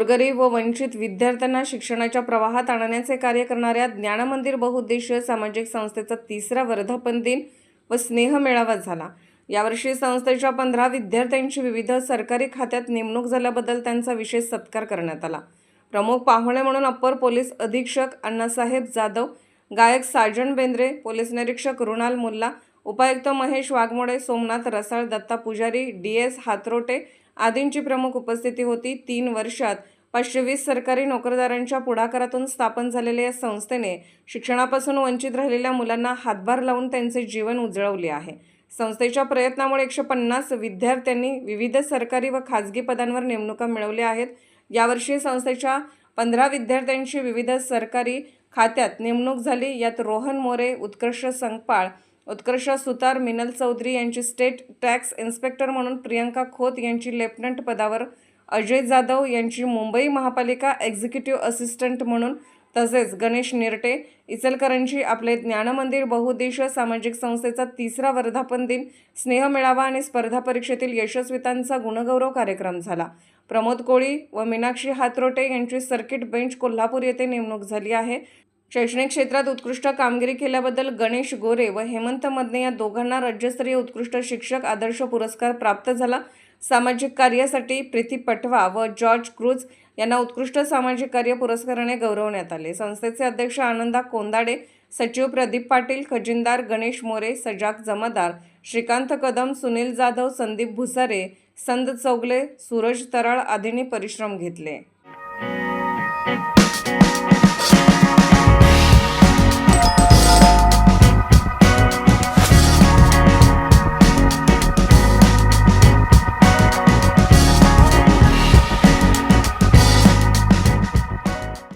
गोरगरीब व वंचित विद्यार्थ्यांना शिक्षणाच्या प्रवाहात आणण्याचे कार्य करणाऱ्या ज्ञानमंदिर बहुउद्देशीय सामाजिक संस्थेचा तिसरा वर्धापन दिन व स्नेह मेळावा झाला. यावर्षी संस्थेच्या पंधरा विद्यार्थ्यांची विविध सरकारी खात्यात नेमणूक झाल्याबद्दल त्यांचा विशेष सत्कार करण्यात आला. प्रमुख पाहुणे म्हणून अप्पर पोलीस अधीक्षक अण्णासाहेब जाधव गायक साजन बेंद्रे पोलीस निरीक्षक रुणाल मुल्ला उपायुक्त महेश वाघमोडे सोमनाथ रसाळ दत्ता पुजारी डी एस हातरोटे आदींची प्रमुख उपस्थिती होती तीन वर्षात. पाचशे वीस सरकारी नोकरदारांच्या पुढाकारातून स्थापन झालेल्या या संस्थेने शिक्षणापासून वंचित राहिलेल्या मुलांना हातभार लावून त्यांचे जीवन उजळवले आहे. संस्थेच्या प्रयत्नामुळे एकशे पन्नास विद्यार्थ्यांनी विविध सरकारी व खाजगी पदांवर नेमणुका मिळवल्या आहेत. यावर्षी संस्थेच्या पंधरा विद्यार्थ्यांची विविध सरकारी खात्यात नेमणूक झाली. यात रोहन मोरे उत्कर्ष संकपाळ उत्कर्ष सुतार मिनल चौधरी यांची स्टेट टॅक्स इन्स्पेक्टर म्हणून प्रियंका खोत यांची लेफ्टनंट पदावर अजय जाधव यांची मुंबई महापालिका एक्झिक्युटिव्ह असिस्टंट म्हणून तसेच गणेश निरटे इचलकरंजी आपले ज्ञानमंदिर बहुउद्देशीय सामाजिक संस्थेचा तिसरा वर्धापन दिन स्नेह मेळावा आणि स्पर्धा परीक्षेतील यशस्वितांचा गुणगौरव कार्यक्रम झाला. प्रमोद कोळी व मीनाक्षी हातरोटे यांची सर्किट बेंच कोल्हापूर येथे नेमणूक झाली आहे. शैक्षणिक क्षेत्रात उत्कृष्ट कामगिरी केल्याबद्दल गणेश गोरे व हेमंत मदने या दोघांना राज्यस्तरीय उत्कृष्ट शिक्षक आदर्श पुरस्कार प्राप्त झाला. सामाजिक कार्यासाठी प्रीती पटवा व जॉर्ज क्रूज यांना उत्कृष्ट सामाजिक कार्य पुरस्काराने गौरवण्यात आले. संस्थेचे अध्यक्ष आनंदा कोंदाडे सचिव प्रदीप पाटील खजिनदार गणेश मोरे सजाक जमादार श्रीकांत कदम सुनील जाधव संदीप भुसारे संद चौगले सूरज तराळ आदींनी परिश्रम घेतले.